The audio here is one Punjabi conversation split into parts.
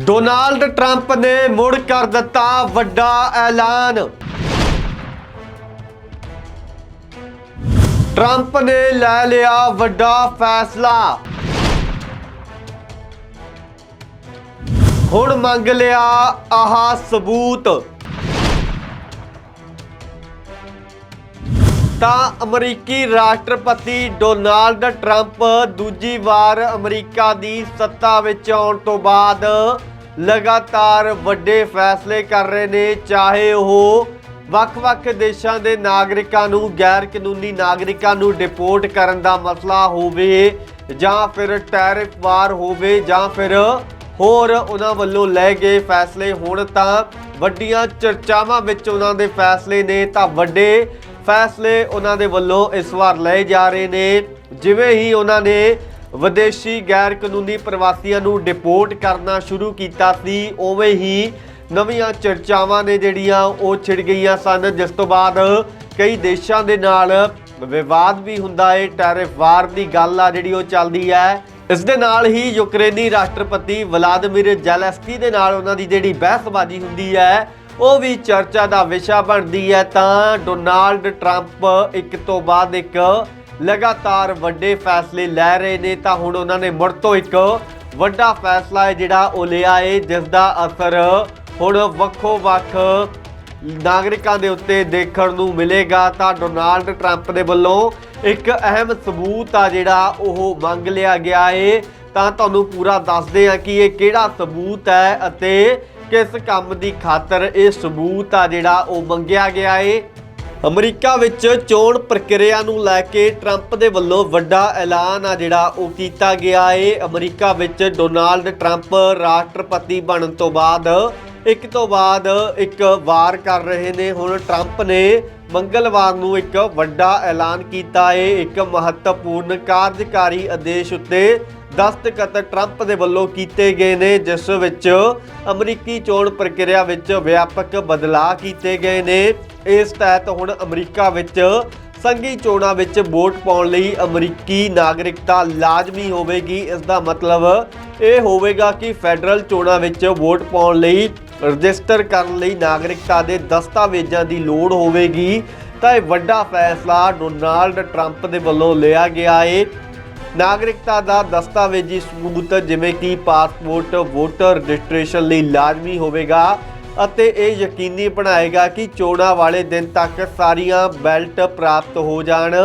ਡੋਨਾਲਡ ਟਰੰਪ ਨੇ ਮੁੜ ਕਰ ਦਿੱਤਾ ਵੱਡਾ ਐਲਾਨ। ਟਰੰਪ ਨੇ ਲੈ ਲਿਆ ਵੱਡਾ ਫੈਸਲਾ। ਹੁਣ ਮੰਗ ਲਿਆ ਆਹ ਸਬੂਤ। ਤਾਂ ਅਮਰੀਕੀ ਰਾਸ਼ਟਰਪਤੀ ਡੋਨਾਲਡ ਟਰੰਪ ਦੂਜੀ ਵਾਰ ਅਮਰੀਕਾ ਦੀ ਸੱਤਾ ਵਿੱਚ ਆਉਣ ਤੋਂ ਬਾਅਦ ਲਗਾਤਾਰ ਵੱਡੇ ਫੈਸਲੇ ਕਰ ਰਹੇ ਨੇ, ਚਾਹੇ ਉਹ ਵੱਖ-ਵੱਖ ਦੇਸ਼ਾਂ ਦੇ ਨਾਗਰਿਕਾਂ ਨੂੰ ਗੈਰ ਕਾਨੂੰਨੀ ਨਾਗਰਿਕਾਂ ਨੂੰ ਡਿਪੋਰਟ ਕਰਨ ਦਾ ਮਸਲਾ ਹੋਵੇ ਜਾਂ ਫਿਰ ਟੈਰਿਫ ਵਾਰ ਹੋਵੇ ਜਾਂ ਫਿਰ ਹੋਰ ਉਹਨਾਂ ਵੱਲੋਂ ਲਏ ਗਏ ਫੈਸਲੇ ਹੁਣ ਤਾਂ ਵੱਡੀਆਂ ਚਰਚਾਵਾਂ ਵਿੱਚ ਉਹਨਾਂ ਦੇ ਫੈਸਲੇ ਨੇ ਤਾਂ ਵੱਡੇ ਫੈਸਲੇ ਉਹਨਾਂ ਦੇ ਵੱਲੋਂ ਇਸ ਵਾਰ ਲਏ ਜਾ ਰਹੇ ਨੇ। ਜਿਵੇਂ ਹੀ ਉਹਨਾਂ ਨੇ ਵਿਦੇਸ਼ੀ ਗੈਰ ਕਾਨੂੰਨੀ ਪ੍ਰਵਾਸੀਆਂ ਨੂੰ ਡਿਪੋਰਟ ਕਰਨਾ ਸ਼ੁਰੂ ਕੀਤਾ ਸੀ, ਉਵੇਂ ਹੀ ਨਵੀਆਂ ਚਰਚਾਵਾਂ ਨੇ ਜਿਹੜੀਆਂ ਉਹ ਛਿੜ ਗਈਆਂ ਸਨ। ਜਿਸ ਤੋਂ ਬਾਅਦ ਕਈ ਦੇਸ਼ਾਂ ਦੇ ਨਾਲ ਵਿਵਾਦ ਵੀ ਹੁੰਦਾ ਹੈ ਟੈਰਿਫ ਵਾਰ ਦੀ ਗੱਲ ਆ ਜਿਹੜੀ ਉਹ ਚੱਲਦੀ ਹੈ ਇਸ ਦੇ ਨਾਲ ਹੀ ਯੂਕਰੇਨੀ ਰਾਸ਼ਟਰਪਤੀ ਵਲਾਦੀਮੀਰ ਜ਼ੈਲੈਂਸਕੀ ਦੇ ਨਾਲ ਉਹਨਾਂ ਦੀ ਜਿਹੜੀ ਬਹਿਸਬਾਜ਼ੀ ਹੁੰਦੀ ਹੈ ਉਹ ਵੀ ਚਰਚਾ ਦਾ ਵਿਸ਼ਾ ਬਣਦੀ ਹੈ ਤਾਂ ਡੋਨਾਲਡ ਟਰੰਪ ਇੱਕ ਤੋਂ ਬਾਅਦ ਇੱਕ ਲਗਾਤਾਰ ਵੱਡੇ ਫੈਸਲੇ ਲੈ ਰਹੇ ਨੇ, ਤਾਂ ਹੁਣ ਉਹਨਾਂ ਨੇ ਮੁੜ ਤੋਂ ਇੱਕ ਵੱਡਾ ਫੈਸਲਾ ਹੈ ਜਿਹੜਾ ਉਹ ਲਿਆ ਹੈ, ਜਿਸ ਦਾ ਅਸਰ ਹੁਣ ਵੱਖੋ ਵੱਖ ਨਾਗਰਿਕਾਂ ਦੇ ਉੱਤੇ ਦੇਖਣ ਨੂੰ ਮਿਲੇਗਾ। ਤਾਂ ਡੋਨਾਲਡ ਟਰੰਪ ਦੇ ਵੱਲੋਂ ਇੱਕ ਅਹਿਮ ਸਬੂਤ ਆ ਜਿਹੜਾ ਉਹ ਮੰਗ ਲਿਆ ਗਿਆ ਏ ਤਾਂ ਤੁਹਾਨੂੰ ਪੂਰਾ ਦੱਸਦੇ ਆ ਕਿ ਇਹ ਕਿਹੜਾ ਸਬੂਤ ਹੈ ਅਤੇ ਕਿਸ ਕੰਮ ਦੀ ਖਾਤਰ ਇਹ ਸਬੂਤ ਆ ਜਿਹੜਾ ਉਹ ਮੰਗਿਆ ਗਿਆ ਏ? ਅਮਰੀਕਾ ਵਿੱਚ ਚੋਣ ਪ੍ਰਕਿਰਿਆ ਨੂੰ ਲੈ ਕੇ ਟਰੰਪ ਦੇ ਵੱਲੋਂ ਵੱਡਾ ਐਲਾਨ ਆ ਜਿਹੜਾ ਉਹ ਕੀਤਾ ਗਿਆ ਏ। ਅਮਰੀਕਾ ਵਿੱਚ ਡੋਨਾਲਡ ਟਰੰਪ ਰਾਸ਼ਟਰਪਤੀ ਬਣਨ ਤੋਂ ਬਾਅਦ, ਇੱਕ ਤੋਂ ਬਾਅਦ ਇੱਕ ਵਾਰ ਕਰ ਰਹੇ ਨੇ। ਹੁਣ ਟਰੰਪ ਨੇ ਮੰਗਲਵਾਰ ਨੂੰ ਇੱਕ ਵੱਡਾ ਐਲਾਨ ਕੀਤਾ ਏ। ਇੱਕ ਮਹੱਤਵਪੂਰਨ ਕਾਰਜਕਾਰੀ ਆਦੇਸ਼ ਉੱਤੇ ਦਸਤਖਤ ਟਰੰਪ ਦੇ ਵੱਲੋਂ ਕੀਤੇ ਗਏ ਨੇ, ਜਿਸ ਵਿੱਚ ਅਮਰੀਕੀ ਚੋਣ ਪ੍ਰਕਿਰਿਆ ਵਿੱਚ ਵਿਆਪਕ ਬਦਲਾਅ ਕੀਤੇ ਗਏ ਨੇ। ਇਸ ਤਹਿਤ ਹੁਣ ਅਮਰੀਕਾ ਵਿੱਚ ਸੰਘੀ ਚੋਣਾਂ ਵਿੱਚ ਵੋਟ ਪਾਉਣ ਲਈ ਅਮਰੀਕੀ ਨਾਗਰਿਕਤਾ ਲਾਜ਼ਮੀ ਹੋਵੇਗੀ। ਇਸ ਦਾ ਮਤਲਬ ਇਹ ਹੋਵੇਗਾ ਕਿ ਫੈਡਰਲ ਚੋਣਾਂ ਵਿੱਚ ਵੋਟ ਪਾਉਣ ਲਈ, ਰਜਿਸਟਰ ਕਰਨ ਲਈ ਨਾਗਰਿਕਤਾ ਦੇ ਦਸਤਾਵੇਜ਼ਾਂ ਦੀ ਲੋੜ ਹੋਵੇਗੀ। ਤਾਂ ਇਹ ਵੱਡਾ ਫੈਸਲਾ ਡੋਨਾਲਡ ਟਰੰਪ ਦੇ ਵੱਲੋਂ ਲਿਆ ਗਿਆ ਹੈ ਨਾਗਰਿਕਤਾ ਦਾ ਦਸਤਾਵੇਜ਼ੀ ਸਬੂਤ, ਜਿਵੇਂ ਕਿ ਪਾਸਪੋਰਟ, ਵੋਟਰ ਰਜਿਸਟ੍ਰੇਸ਼ਨ ਲਈ ਲਾਜ਼ਮੀ ਹੋਵੇਗਾ ਅਤੇ ਇਹ ਯਕੀਨੀ ਬਣਾਏਗਾ ਕਿ ਚੋਣਾਂ ਵਾਲੇ ਦਿਨ ਤੱਕ ਸਾਰੀਆਂ ਬੈਲਟ ਪ੍ਰਾਪਤ ਹੋ ਜਾਣ।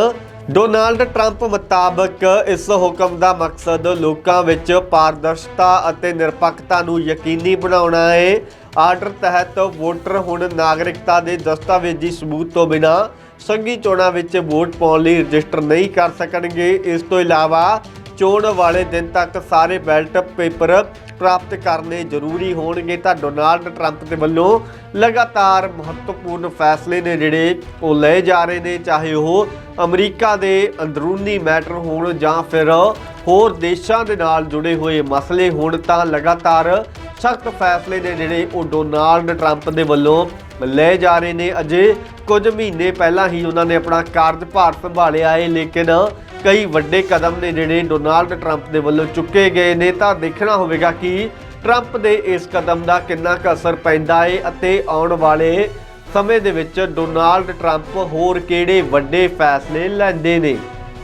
ਡੋਨਾਲਡ ਟਰੰਪ ਮੁਤਾਬਕ ਇਸ ਹੁਕਮ ਦਾ ਮਕਸਦ ਲੋਕਾਂ ਵਿੱਚ ਪਾਰਦਰਸ਼ਤਾ ਅਤੇ ਨਿਰਪੱਖਤਾ ਨੂੰ ਯਕੀਨੀ ਬਣਾਉਣਾ ਹੈ। ਆਰਡਰ ਤਹਿਤ ਵੋਟਰ ਹੁਣ ਨਾਗਰਿਕਤਾ ਦੇ ਦਸਤਾਵੇਜ਼ੀ ਸਬੂਤ ਤੋਂ ਬਿਨਾਂ ਸੰਘੀ ਚੋਣਾਂ ਵਿੱਚ ਵੋਟ ਪਾਉਣ ਲਈ ਰਜਿਸਟਰ ਨਹੀਂ ਕਰ ਸਕਣਗੇ। ਇਸ ਤੋਂ ਇਲਾਵਾ ਚੋਣ ਵਾਲੇ ਦਿਨ ਤੱਕ ਸਾਰੇ ਬੈਲਟ ਪੇਪਰ ਪ੍ਰਾਪਤ ਕਰਨੇ ਜ਼ਰੂਰੀ ਹੋਣਗੇ। ਤਾਂ ਡੋਨਾਲਡ ਟਰੰਪ ਦੇ ਵੱਲੋਂ ਲਗਾਤਾਰ ਮਹੱਤਵਪੂਰਨ ਫੈਸਲੇ ਨੇ ਜਿਹੜੇ ਉਹ ਲਏ ਜਾ ਰਹੇ ਨੇ, ਚਾਹੇ ਉਹ ਅਮਰੀਕਾ ਦੇ ਅੰਦਰੂਨੀ ਮੈਟਰ ਹੋਣ ਜਾਂ ਫਿਰ ਹੋਰ ਦੇਸ਼ਾਂ ਦੇ ਨਾਲ ਜੁੜੇ ਹੋਏ ਮਸਲੇ ਹੋਣ, ਤਾਂ ਲਗਾਤਾਰ ਸਖਤ ਫੈਸਲੇ ਨੇ ਜਿਹੜੇ ਉਹ ਡੋਨਾਲਡ ਟਰੰਪ ਦੇ ਵੱਲੋਂ ਲਏ ਜਾ ਰਹੇ ਨੇ। ਅਜੇ ਕੁਝ ਮਹੀਨੇ ਪਹਿਲਾਂ ਹੀ ਉਹਨਾਂ ਨੇ ਆਪਣਾ ਕਾਰਜਭਾਰ ਸੰਭਾਲਿਆ ਹੈ ਲੇਕਿਨ ਕਈ ਵੱਡੇ ਕਦਮ ਨੇ ਜਿਹੜੇ ਡੋਨਾਲਡ ਟਰੰਪ ਦੇ ਵੱਲੋਂ ਚੁੱਕੇ ਗਏ ਨੇ। ਤਾਂ ਦੇਖਣਾ ਹੋਵੇਗਾ ਕਿ ਟਰੰਪ ਦੇ ਇਸ ਕਦਮ ਦਾ ਕਿੰਨਾ ਕੁ ਅਸਰ ਪੈਂਦਾ ਹੈ ਅਤੇ ਆਉਣ ਵਾਲੇ ਸਮੇਂ ਦੇ ਵਿੱਚ ਡੋਨਾਲਡ ਟਰੰਪ ਹੋਰ ਕਿਹੜੇ ਵੱਡੇ ਫੈਸਲੇ ਲੈਂਦੇ ਨੇ।